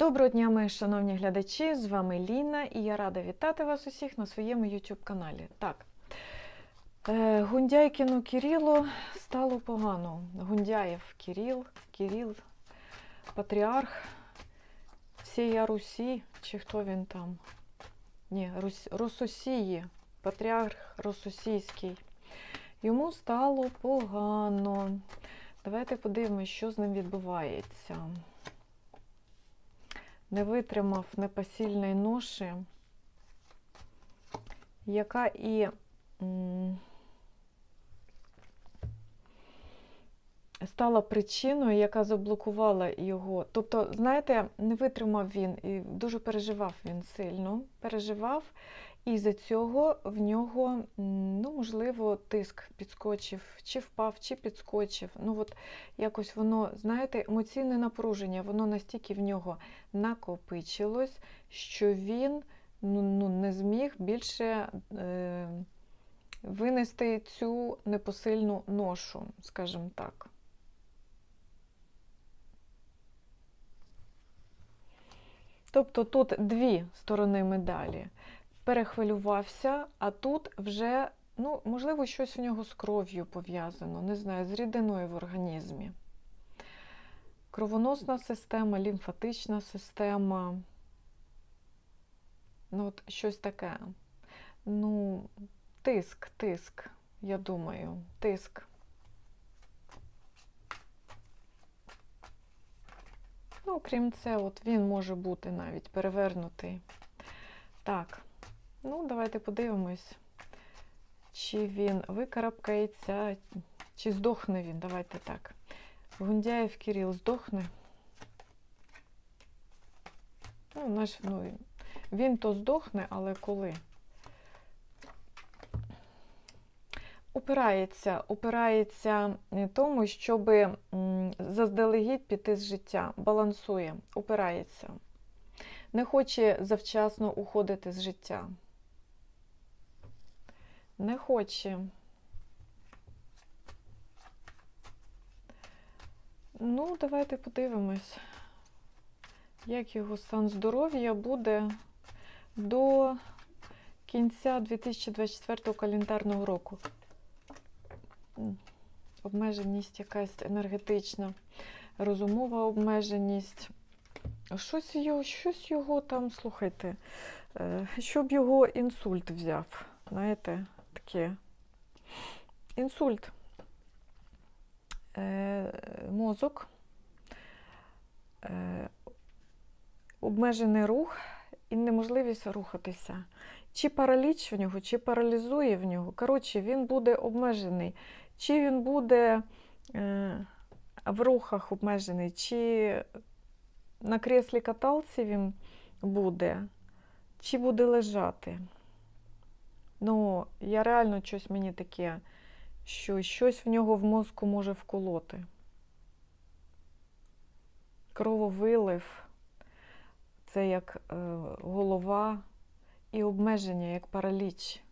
Доброго дня, мої шановні глядачі! З вами Ліна, і я рада вітати вас усіх на своєму YouTube каналі. Так, е, Гундяйкіну Кирилу стало погано. Гундяєв Кирил, Кирил, патріарх всієї Русі, чи хто він там? Ні, Рус, патріарх Рососійський. Йому стало погано. Давайте подивимось, що з ним відбувається не витримав непосильної ноші, яка і стала причиною, яка заблокувала його. Тобто, знаєте, не витримав він і дуже переживав він сильно, переживав, і за цього в нього, ну, можливо, тиск підскочив, чи впав, чи підскочив. Ну, от якось воно, знаєте, емоційне напруження, воно настільки в нього накопичилось, що він ну, ну, не зміг більше е, винести цю непосильну ношу, скажімо так. Тобто тут дві сторони медалі. Перехвилювався, а тут вже, ну, можливо, щось в нього з кров'ю пов'язано, не знаю, з рідиною в організмі. Кровоносна система, лімфатична система. Ну, от щось таке. Ну, тиск, тиск, я думаю, тиск. Ну, крім це, от він може бути навіть перевернутий. Так, ну, давайте подивимось, чи він викарабкається, чи здохне він. Давайте так. Гундяєв Кирил здохне. Ну, наш, ну, він то здохне, але коли? Опирається, опирається тому, щоб заздалегідь піти з життя, балансує, опирається. Не хоче завчасно уходити з життя. Не хоче. Ну, давайте подивимось, як його стан здоров'я буде до кінця 2024 календарного року. Обмеженість якась енергетична, розумова обмеженість. Щось його, щось його там, слухайте, е, щоб його інсульт взяв. Знаєте, таке. Інсульт. Е, мозок, е, обмежений рух і неможливість рухатися. Чи параліч в нього, чи паралізує в нього. Коротше, він буде обмежений. Чи він буде е, в рухах обмежений, чи на креслі каталці він буде, чи буде лежати. Ну, я реально щось мені таке що щось в нього в мозку може вколоти. Крововилив це як е, голова і обмеження, як параліч.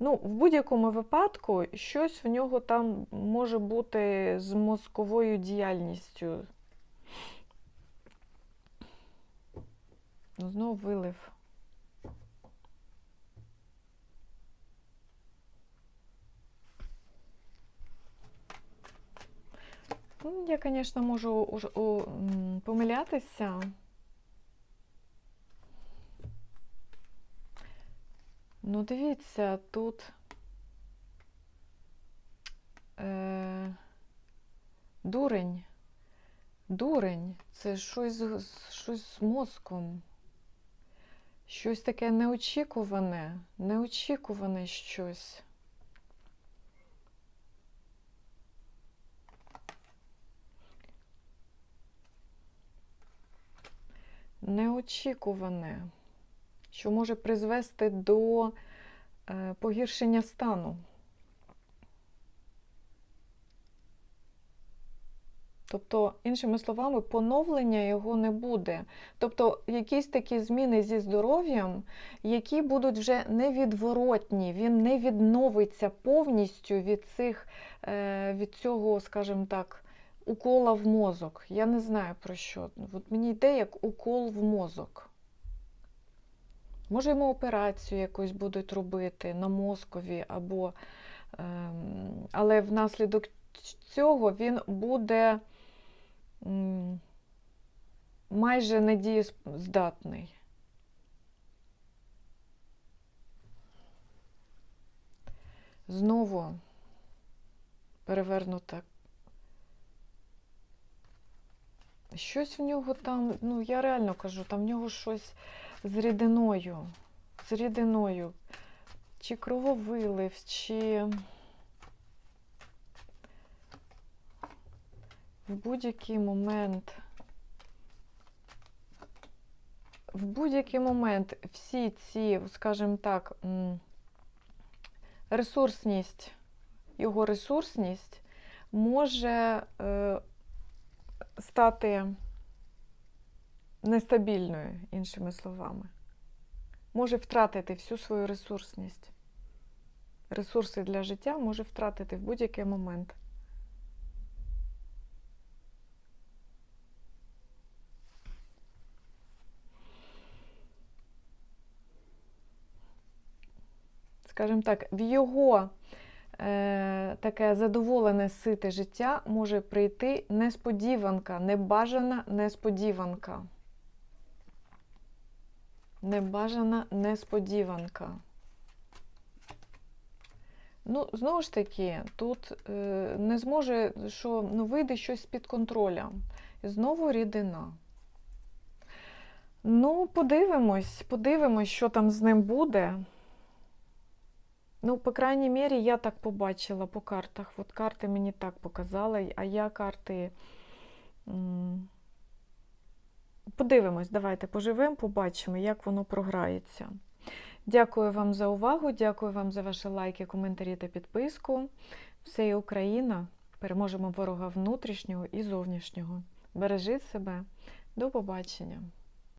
Ну, в будь-якому випадку щось в нього там може бути з мозковою діяльністю. Ну, знову вилив. Я, звісно, можу помилятися. Ну, дивіться, тут е, дурень. Дурень це щось, щось з мозком. Щось таке неочікуване, неочікуване щось. Неочікуване, що може призвести до е, погіршення стану. Тобто, іншими словами, поновлення його не буде. Тобто, якісь такі зміни зі здоров'ям, які будуть вже невідворотні, він не відновиться повністю від цих, е, від цього, скажімо так, укола в мозок. Я не знаю про що. От мені йде як укол в мозок. Може, йому операцію якусь будуть робити на мозкові, або, ем, але внаслідок цього він буде майже недієздатний. Знову перевернута. Щось в нього там, ну я реально кажу, там в нього щось з рідиною, з рідиною. Чи крововилив, чи в будь-який момент. В будь-який момент всі ці, скажімо так, ресурсність, його ресурсність може е, стати нестабільною, іншими словами. Може втратити всю свою ресурсність. Ресурси для життя може втратити в будь-який момент. Скажімо так, в його таке задоволене сите життя може прийти несподіванка, небажана несподіванка. Небажана несподіванка. Ну, знову ж таки, тут е, не зможе, що ну, вийде щось з-під контроля. І знову рідина. Ну, подивимось, подивимось, що там з ним буде. Ну, по крайній мірі, я так побачила по картах. От карти мені так показали, а я карти. Подивимось, давайте поживемо, побачимо, як воно програється. Дякую вам за увагу, дякую вам за ваші лайки, коментарі та підписку. Все є Україна. Переможемо ворога внутрішнього і зовнішнього. Бережіть себе. До побачення!